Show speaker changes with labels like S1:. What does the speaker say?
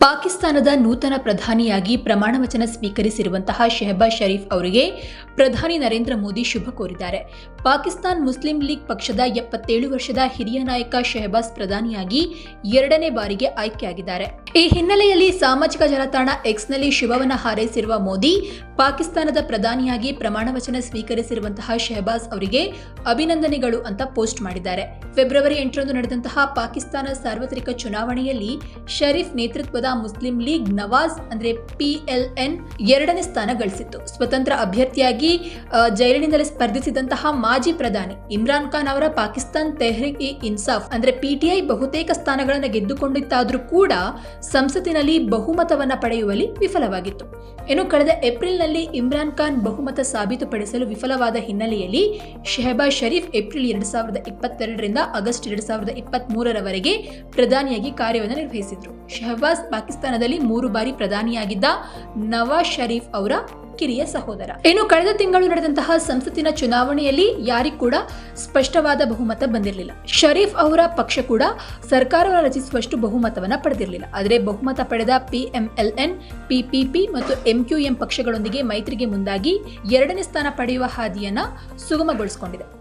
S1: ಪಾಕಿಸ್ತಾನದ ನೂತನ ಪ್ರಧಾನಿಯಾಗಿ ಪ್ರಮಾಣ ವಚನ ಸ್ವೀಕರಿಸಿರುವಂತಹ ಶೆಹಬಾಜ್ ಶರೀಫ್ ಅವರಿಗೆ ಪ್ರಧಾನಿ ನರೇಂದ್ರ ಮೋದಿ ಶುಭ ಕೋರಿದ್ದಾರೆ. ಪಾಕಿಸ್ತಾನ್ ಮುಸ್ಲಿಂ ಲೀಗ್ ಪಕ್ಷದ ಎಪ್ಪತ್ತೇಳು ವರ್ಷದ ಹಿರಿಯ ನಾಯಕ ಶೆಹಬಾಜ್ ಪ್ರಧಾನಿಯಾಗಿ ಎರಡನೇ ಬಾರಿಗೆ ಆಯ್ಕೆಯಾಗಿದ್ದಾರೆ. ಈ ಹಿನ್ನೆಲೆಯಲ್ಲಿ ಸಾಮಾಜಿಕ ಜಾಲತಾಣ ಎಕ್ಸ್ನಲ್ಲಿ ಶಿವವನ್ನು ಹಾರೈಸಿರುವ ಮೋದಿ, ಪಾಕಿಸ್ತಾನದ ಪ್ರಧಾನಿಯಾಗಿ ಪ್ರಮಾಣ ವಚನ ಸ್ವೀಕರಿಸಿರುವಂತಹ ಶೆಹಬಾಜ್ ಅವರಿಗೆ ಅಭಿನಂದನೆಗಳು ಅಂತ ಪೋಸ್ಟ್ ಮಾಡಿದ್ದಾರೆ. ಫೆಬ್ರವರಿ ಎಂಟರಂದು ನಡೆದಂತಹ ಪಾಕಿಸ್ತಾನ ಸಾರ್ವತ್ರಿಕ ಚುನಾವಣೆಯಲ್ಲಿ ಶರೀಫ್ ನೇತೃತ್ವದ ಮುಸ್ಲಿಂ ಲೀಗ್ ನವಾಜ್ ಅಂದ್ರೆ ಪಿಎಲ್ಎನ್ ಎರಡನೇ ಸ್ಥಾನ ಗಳಿಸಿತ್ತು. ಸ್ವತಂತ್ರ ಅಭ್ಯರ್ಥಿಯಾಗಿ ಜೈಲಿನಿಂದಲೇ ಸ್ಪರ್ಧಿಸಿದಂತಹ ಮಾಜಿ ಪ್ರಧಾನಿ ಇಮ್ರಾನ್ ಖಾನ್ ಅವರ ಪಾಕಿಸ್ತಾನ್ ತೆಹ್ರಿಕ್ ಇ ಇನ್ಸಾಫ್ ಅಂದ್ರೆ ಪಿಟಿಐ ಬಹುತೇಕ ಸ್ಥಾನಗಳನ್ನು ಗೆದ್ದುಕೊಂಡಿತ್ತಾದರೂ ಕೂಡ ಸಂಸತ್ತಿನಲ್ಲಿ ಬಹುಮತವನ್ನು ಪಡೆಯುವಲ್ಲಿ ವಿಫಲವಾಗಿತ್ತು. ಇನ್ನು ಕಳೆದ ಏಪ್ರಿಲ್ನಲ್ಲಿ ಇಮ್ರಾನ್ ಖಾನ್ ಬಹುಮತ ಸಾಬೀತುಪಡಿಸಲು ವಿಫಲವಾದ ಹಿನ್ನೆಲೆಯಲ್ಲಿ ಶೆಹಬಾಜ್ ಶರೀಫ್ ಏಪ್ರಿಲ್ ಎರಡು ಸಾವಿರದ ಇಪ್ಪತ್ತೆರಡರಿಂದ ಆಗಸ್ಟ್ ಎರಡು ಸಾವಿರದ ಇಪ್ಪತ್ತ್ಮೂರರವರೆಗೆ ಪ್ರಧಾನಿಯಾಗಿ ಕಾರ್ಯವನ್ನು ನಿರ್ವಹಿಸಿದ್ರು. ಶೆಹಬಾಜ್ ಪಾಕಿಸ್ತಾನದಲ್ಲಿ ಮೂರು ಬಾರಿ ಪ್ರಧಾನಿಯಾಗಿದ್ದ ನವಾಜ್ ಶರೀಫ್ ಅವರ ಕಿರಿಯ ಸಹೋದರ. ಇನ್ನು ಕಳೆದ ತಿಂಗಳು ನಡೆದಂತಹ ಸಂಸತ್ತಿನ ಚುನಾವಣೆಯಲ್ಲಿ ಯಾರಿಗೂ ಕೂಡ ಸ್ಪಷ್ಟವಾದ ಬಹುಮತ ಬಂದಿರಲಿಲ್ಲ. ಶರೀಫ್ ಅವರ ಪಕ್ಷ ಕೂಡ ಸರ್ಕಾರವನ್ನು ರಚಿಸುವಷ್ಟು ಬಹುಮತವನ್ನ ಪಡೆದಿರಲಿಲ್ಲ. ಆದರೆ ಬಹುಮತ ಪಡೆದ ಪಿಎಂಎಲ್ಎನ್ ಪಿಪಿಪಿ ಮತ್ತು ಎಂಕ್ಯೂಎಂ ಪಕ್ಷಗಳೊಂದಿಗೆ ಮೈತ್ರಿಗೆ ಮುಂದಾಗಿ ಎರಡನೇ ಸ್ಥಾನ ಪಡೆಯುವ ಹಾದಿಯನ್ನ ಸುಗಮಗೊಳಿಸಿಕೊಂಡಿದೆ.